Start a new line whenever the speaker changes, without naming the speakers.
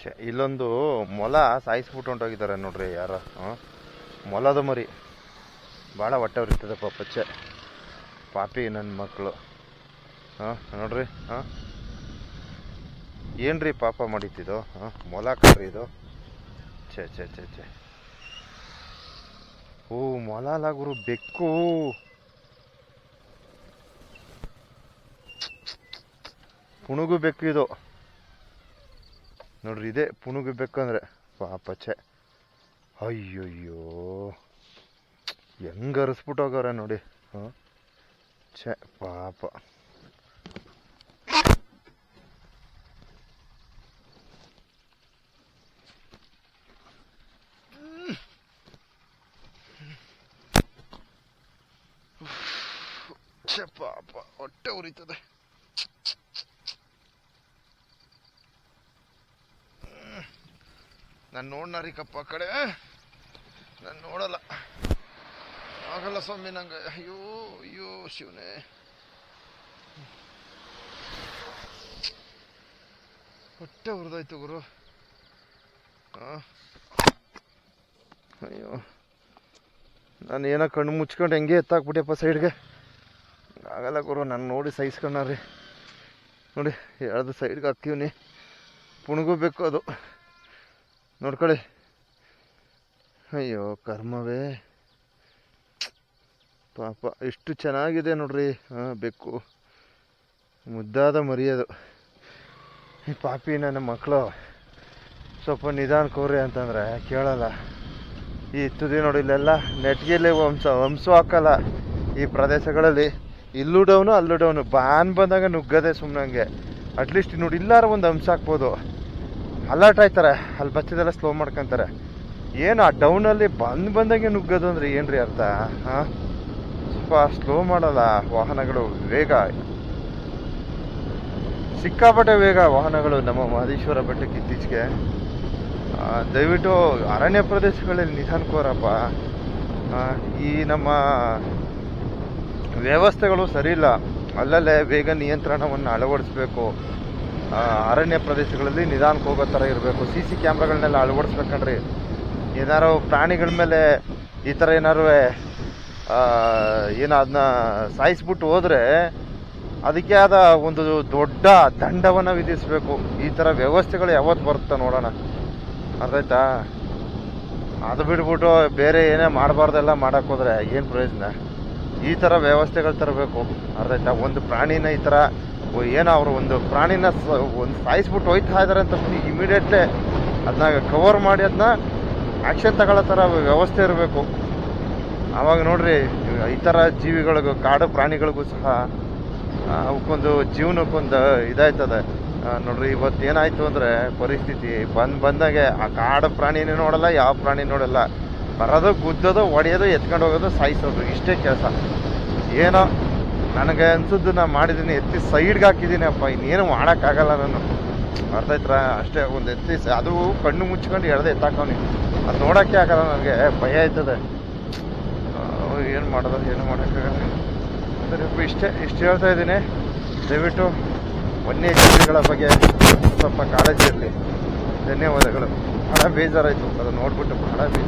ಛೆ, ಇಲ್ಲೊಂದು ಮೊಲ ಸಾಯಿಸ್ಬಿಟ್ಟು ಹೊಂಟೋಗಿದ್ದಾರೆ ನೋಡ್ರಿ ಯಾರ ಮೊಲದ ಮರಿ. ಭಾಳ ಪಾಪ ಪಾಪಚ್ಚೆ ಪಾಪಿ ನನ್ನ ಮಕ್ಕಳು ಹಾಂ ನೋಡ್ರಿ ಹಾಂ ಏನ್ರಿ ಪಾಪ ಮಾಡಿತ್ತಿದು ಹಾಂ ಮೊಲ ಕಣ್ರಿ ಇದು. ಛೇ ಛೇ ಛೇ ಛೇ. ಓ ಮೊಲ ಗುರು ಬೆಕ್ಕು. ಪುಣುಗು ಬೆಕ್ಕು ಇದು. ನೋಡ್ರಿ, ಇದೇ ಪುಣುಗು ಬೇಕು ಅಂದ್ರೆ ಪಾಪ ಛೆ. ಅಯ್ಯಯ್ಯೋ. ಹೆಂಗ್ ಅರಸ್ಬಿಟ್ಟೋಗವ್ರೆ ನೋಡಿ ಹಾಂ ಛೆ, ಪಾಪ. ಛೆ, ಪಾಪ, ಹೊಟ್ಟೆ ಉರಿತದೆ. ನಾನು ನೋಡ್ನಾರಿಕಪ್ಪ ಆ ಕಡೆ. ನಾನು ನೋಡಲ್ಲ. ಆಗಲ್ಲ ಸ್ವಾಮಿ ನಂಗೆ. ಅಯ್ಯೋ ಅಯ್ಯೋ, ಶಿವನೇ. ಹೊಟ್ಟೆ ಹುರಿದಾಯ್ತು ಗುರು. ಅಯ್ಯೋ. ನಾನು ಏನೋ ಕಣ್ಣು ಮುಚ್ಕೊಂಡು ಹೆಂಗೆ ಎತ್ತಾಕ್ಬಿಟ್ಟೆಪ್ಪ ಸೈಡ್ಗೆ. ಆಗಲ್ಲ ಗುರು, ನಾನು ನೋಡಿ ಸಹಿಸ್ಕೊಂಡ್ರಿ ನೋಡಿ ಎರಡು ಸೈಡ್ಗೆ ಹಾಕ್ತೀವಿ ಪುಣಗಬೇಕು ಅದು. ನೋಡ್ಕೊಳ್ಳಿ. ಅಯ್ಯೋ, ಕರ್ಮವೇ. ಪಾಪ ಎಷ್ಟು ಚೆನ್ನಾಗಿದೆ ನೋಡ್ರಿ. ಹಾಂ, ಬೆಕ್ಕು. ಮುದ್ದಾದ ಮರಿಯೋದು ಈ ಪಾಪಿ ನನ್ನ ಮಕ್ಕಳು ಸ್ವಲ್ಪ ನಿಧಾನಕೋರಿ ಅಂತಂದರೆ ಕೇಳಲ್ಲ. ಈ ತುದಿ ನೋಡಿ ಇಲ್ಲೆಲ್ಲ ನೆಟ್ಗೆಲೆ ವಂಶ ವಂಶ ಹಾಕಲ್ಲ. ಈ ಪ್ರದೇಶಗಳಲ್ಲಿ ಇಲ್ಲೂ ಡೌನು ಅಲ್ಲೂ ಡೌನು ಬಾನ್ ಬಂದಾಗ ನುಗ್ಗದೆ ಸುಮ್ಮನಂಗೆ ಅಟ್ಲೀಸ್ಟ್ ನೋಡಿ ಇಲ್ಲಾರ ಒಂದು ಹಂಸ ಹಾಕ್ಬೋದು. ಅಲರ್ಟ್ ಆಯ್ತಾರೆ. ಅಲ್ಲಿ ಬಸ್ತಿದೆಲ್ಲ ಸ್ಲೋ ಮಾಡ್ಕೊಂತಾರೆ. ಏನು ಆ ಡೌನಲ್ಲಿ ಬಂದ್ ಬಂದಂಗೆ ನುಗ್ಗೋದು ಅಂದ್ರೆ ಏನ್ರಿ ಅರ್ಥ? ಹಾಂ? ಸ್ವಲ್ಪ ಸ್ಲೋ ಮಾಡಲ್ಲ ವಾಹನಗಳು ವೇಗ. ಸಿಕ್ಕಾಪಟ್ಟೆ ವೇಗ ವಾಹನಗಳು ನಮ್ಮ ಮಹದೇಶ್ವರ ಬೆಟ್ಟಕ್ಕೆ ಇತ್ತೀಚೆಗೆ. ದಯವಿಟ್ಟು ಅರಣ್ಯ ಪ್ರದೇಶಗಳಲ್ಲಿ ನಿಧಾನಕೋರಪ್ಪ ಕೋರಪ್ಪ. ಈ ನಮ್ಮ ವ್ಯವಸ್ಥೆಗಳು ಸರಿ ಇಲ್ಲ. ಅಲ್ಲಲ್ಲೇ ವೇಗ ನಿಯಂತ್ರಣವನ್ನು ಅಳವಡಿಸ್ಬೇಕು. ಅರಣ್ಯ ಪ್ರದೇಶಗಳಲ್ಲಿ ನಿಧಾನಕ್ಕೆ ಹೋಗೋ ಥರ ಇರಬೇಕು. ಸಿ ಸಿ ಕ್ಯಾಮ್ರಾಗಳನ್ನೆಲ್ಲ ಅಳವಡಿಸ್ಬೇಕಣ್ರಿ ಏನಾರು ಪ್ರಾಣಿಗಳ ಮೇಲೆ ಈ ಥರ ಏನಾರು ಏನು ಅದನ್ನ ಸಾಯಿಸ್ಬಿಟ್ಟು ಹೋದರೆ ಅದಕ್ಕೆ ಆದ ಒಂದು ದೊಡ್ಡ ದಂಡವನ್ನು ವಿಧಿಸಬೇಕು. ಈ ಥರ ವ್ಯವಸ್ಥೆಗಳು ಯಾವತ್ತು ಬರುತ್ತೆ ನೋಡೋಣ. ಅರ್ಥಾಯ್ತಾ? ಅದು ಬಿಟ್ಬಿಟ್ಟು ಬೇರೆ ಏನೇ ಮಾಡಬಾರ್ದೆಲ್ಲ ಹೋದ್ರೆ ಏನು ಪ್ರಯೋಜನ? ಈ ಥರ ವ್ಯವಸ್ಥೆಗಳು ತರಬೇಕು. ಅರ್ಥಾಯ್ತಾ? ಒಂದು ಪ್ರಾಣಿನ ಈ ಥರ ಏನೋ ಅವರು ಒಂದು ಪ್ರಾಣಿನ ಒಂದು ಸಾಯಿಸ್ಬಿಟ್ಟು ಹೋಯ್ತಾ ಇದ್ದಾರೆ ಅಂತ ಇಮಿಡಿಯೇಟ್ಲಿ ಅದನ್ನ ಕವರ್ ಮಾಡಿ ಅದನ್ನ ಆ್ಯಕ್ಷನ್ ತಗೊಳ್ಳೋ ಥರ ವ್ಯವಸ್ಥೆ ಇರಬೇಕು. ಆವಾಗ ನೋಡ್ರಿ ಈ ಥರ ಜೀವಿಗಳಿಗೂ, ಕಾಡು ಪ್ರಾಣಿಗಳಿಗೂ ಸಹ ಅವಕ್ಕೊಂದು ಜೀವನಕ್ಕೊಂದು ಇದಾಯ್ತದೆ. ನೋಡ್ರಿ, ಇವತ್ತು ಏನಾಯ್ತು ಅಂದರೆ ಪರಿಸ್ಥಿತಿ ಬಂದು ಬಂದಾಗೆ ಆ ಕಾಡು ಪ್ರಾಣಿನೇ ನೋಡಲ್ಲ, ಯಾವ ಪ್ರಾಣಿ ನೋಡಲ್ಲ. ಬರೋದು, ಗುದ್ದೋದು, ಒಡೆಯೋದು, ಎತ್ಕೊಂಡು ಹೋಗೋದು, ಸಾಯಿಸೋದು, ಇಷ್ಟೇ ಕೆಲಸ. ಏನೋ ನನಗೆ ಅನ್ಸುದು ನಾ ಮಾಡಿದ್ದೀನಿ ಎತ್ತಿ ಸೈಡ್ಗೆ ಹಾಕಿದ್ದೀನಿ ಅಪ್ಪ, ಇನ್ನೇನು ಮಾಡೋಕ್ಕಾಗಲ್ಲ ನಾನು. ಅರ್ಥ ಆಯ್ತಾ ಅಷ್ಟೇ, ಒಂದು ಎತ್ತಿ ಅದು ಕಣ್ಣು ಮುಚ್ಕೊಂಡು ಎಳ್ದೆ ಎತ್ತಾಕವ್ನಿ. ಅದು ನೋಡೋಕ್ಕೆ ಆಗಲ್ಲ ನನಗೆ ಭಯ ಆಯ್ತದೆ. ಏನು ಮಾಡೋದು, ಏನು ಮಾಡೋಕ್ಕಾಗಲ್ಲ. ಸರಿಯಪ್ಪ ಇಷ್ಟೇ, ಇಷ್ಟು ಹೇಳ್ತಾ ಇದ್ದೀನಿ. ದಯವಿಟ್ಟು ವನ್ಯಜೀವಿಗಳ ಬಗ್ಗೆ ಸ್ವಲ್ಪ ಕಾಳಜಿ ಇರಲಿ ಧನ್ಯವಾದಗಳು. ಭಾಳ ಬೇಜಾರಾಯಿತು ಅದು ನೋಡ್ಬಿಟ್ಟು ಭಾಳ ಬೇಜಾರು